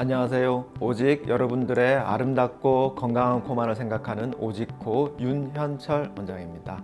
안녕하세요. 오직 여러분들의 아름답고 건강한 코만을 생각하는 오직코 윤현철 원장입니다.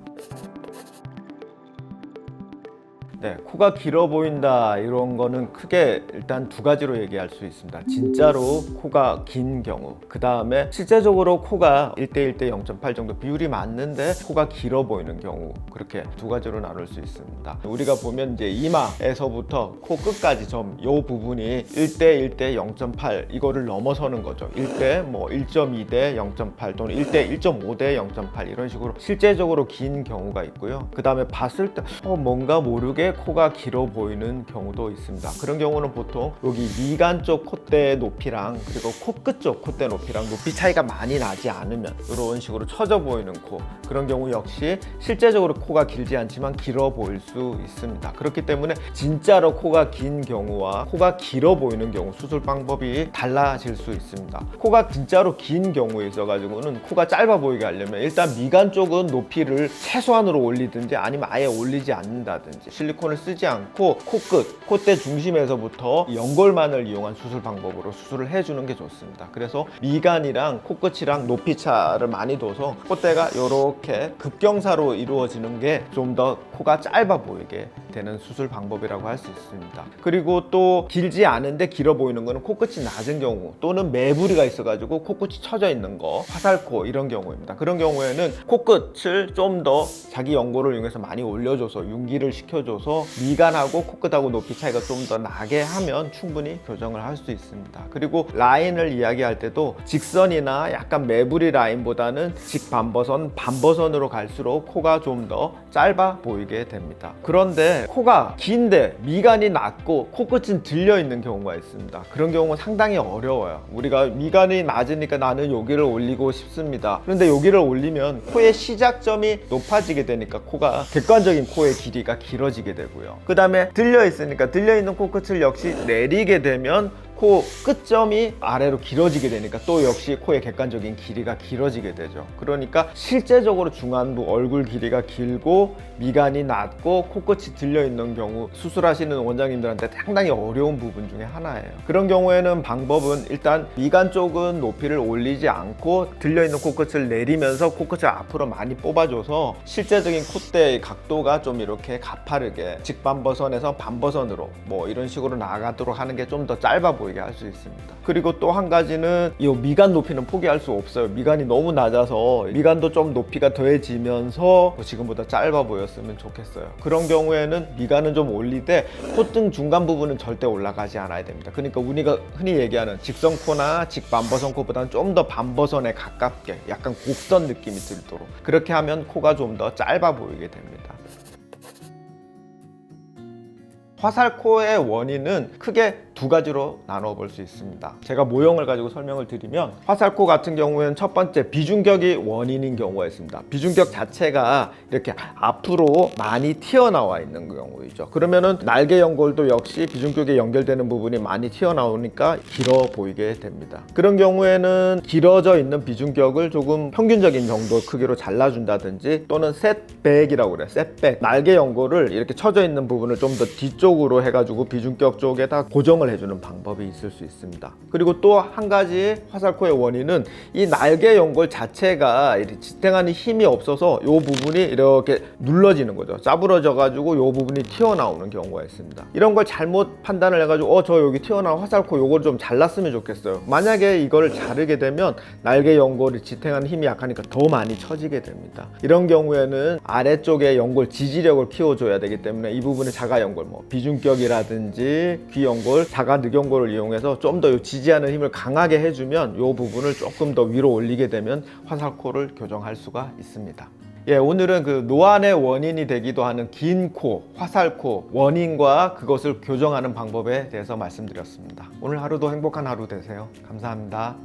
네, 코가 길어 보인다 이런 거는 크게 일단 두 가지로 얘기할 수 있습니다. 진짜로 코가 긴 경우, 그 다음에 실제적으로 코가 1대 1 대 0.8 정도 비율이 맞는데 코가 길어 보이는 경우 그렇게 두 가지로 나눌 수 있습니다. 우리가 보면 이제 이마에서부터 코 끝까지 좀요 부분이 1대 1 대 0.8 이거를 넘어서는 거죠. 1대 뭐 1.2 대 0.8 또는 1대 1.5 대 0.8 이런 식으로 실제적으로 긴 경우가 있고요. 그 다음에 봤을 때 어, 뭔가 모르게 코가 길어 보이는 경우도 있습니다. 그런 경우는 보통 여기 미간 쪽 콧대 높이랑 그리고 코끝 쪽 콧대 높이랑 높이 차이가 많이 나지 않으면 이런 식으로 처져 보이는 코 그런 경우 역시 실제적으로 코가 길지 않지만 길어 보일 수 있습니다. 그렇기 때문에 진짜로 코가 긴 경우와 코가 길어 보이는 경우 수술 방법이 달라질 수 있습니다. 코가 진짜로 긴 경우에 있어 가지고는 코가 짧아 보이게 하려면 일단 미간 쪽은 높이를 최소한으로 올리든지 아니면 아예 올리지 않는다든지 실리콘 을 쓰지 않고 코끝, 콧대 중심에서부터 연골만을 이용한 수술 방법으로 수술을 해주는 게 좋습니다. 그래서 미간이랑 코끝이랑 높이 차를 많이 둬서 콧대가 이렇게 급경사로 이루어지는 게 좀 더 코가 짧아 보이게 되는 수술 방법이라고 할 수 있습니다. 그리고 또 길지 않은데 길어 보이는 거는 코끝이 낮은 경우 또는 매부리가 있어가지고 코끝이 처져 있는 거 화살코 이런 경우입니다. 그런 경우에는 코끝을 좀 더 자기 연골을 이용해서 많이 올려줘서 윤기를 시켜줘서 미간하고 코끝하고 높이 차이가 좀 더 나게 하면 충분히 교정을 할 수 있습니다. 그리고 라인을 이야기할 때도 직선이나 약간 매부리 라인보다는 직반버선, 반버선으로 갈수록 코가 좀 더 짧아 보이게 됩니다. 그런데 코가 긴데 미간이 낮고 코끝은 들려 있는 경우가 있습니다. 그런 경우는 상당히 어려워요. 우리가 미간이 낮으니까 나는 여기를 올리고 싶습니다. 그런데 여기를 올리면 코의 시작점이 높아지게 되니까 코가 객관적인 코의 길이가 길어지게 되고요. 그 다음에 들려 있으니까 들려 있는 코끝을 역시 내리게 되면 코 끝점이 아래로 길어지게 되니까 또 역시 코의 객관적인 길이가 길어지게 되죠. 그러니까 실제적으로 중안부 얼굴 길이가 길고 미간이 낮고 코끝이 들려 있는 경우 수술하시는 원장님들한테 상당히 어려운 부분 중에 하나예요. 그런 경우에는 방법은 일단 미간 쪽은 높이를 올리지 않고 들려 있는 코끝을 내리면서 코끝을 앞으로 많이 뽑아줘서 실제적인 콧대의 각도가 좀 이렇게 가파르게 직반버선에서 반버선으로 뭐 이런 식으로 나가도록 하는 게 좀 더 짧아 보이 게할수 있습니다. 그리고 또 한 가지는 이 미간 높이는 포기할 수 없어요. 미간이 너무 낮아서 미간도 좀 높이가 더해지면서 지금보다 짧아 보였으면 좋겠어요. 그런 경우에는 미간은 좀 올리되 콧등 중간 부분은 절대 올라가지 않아야 됩니다. 그러니까 우리가 흔히 얘기하는 직선코나 직반버선 코보다는 좀 더 반버선에 가깝게 약간 곡선 느낌이 들도록 그렇게 하면 코가 좀 더 짧아 보이게 됩니다. 화살코의 원인은 크게 두 가지로 나눠 볼 수 있습니다. 제가 모형을 가지고 설명을 드리면 화살코 같은 경우에는 첫 번째 비중격이 원인인 경우가 있습니다. 비중격 자체가 이렇게 앞으로 많이 튀어나와 있는 경우이죠. 그러면은 날개 연골도 역시 비중격에 연결되는 부분이 많이 튀어나오니까 길어 보이게 됩니다. 그런 경우에는 길어져 있는 비중격을 조금 평균적인 정도 크기로 잘라준다든지 또는 셋백이라고 그래요. 셋백 날개 연골을 이렇게 쳐져 있는 부분을 좀 더 뒤쪽으로 해가지고 비중격 쪽에다 고정을 해주는 방법이 있을 수 있습니다. 그리고 또 한 가지 화살코의 원인은 이 날개 연골 자체가 지탱하는 힘이 없어서 이 부분이 이렇게 눌러지는 거죠. 짜부러져 가지고 이 부분이 튀어나오는 경우가 있습니다. 이런 걸 잘못 판단을 해가지고 어 저 여기 튀어나온 화살코 요걸 좀 잘랐으면 좋겠어요. 만약에 이거를 자르게 되면 날개 연골이 지탱하는 힘이 약하니까 더 많이 처지게 됩니다. 이런 경우에는 아래쪽에 연골 지지력을 키워줘야 되기 때문에 이 부분의 자가 연골, 뭐 비중격이라든지 귀 연골, 자가 늑연골을 이용해서 좀 더 지지하는 힘을 강하게 해주면 이 부분을 조금 더 위로 올리게 되면 화살코를 교정할 수가 있습니다. 예, 오늘은 그 노안의 원인이 되기도 하는 긴 코, 화살코 원인과 그것을 교정하는 방법에 대해서 말씀드렸습니다. 오늘 하루도 행복한 하루 되세요. 감사합니다.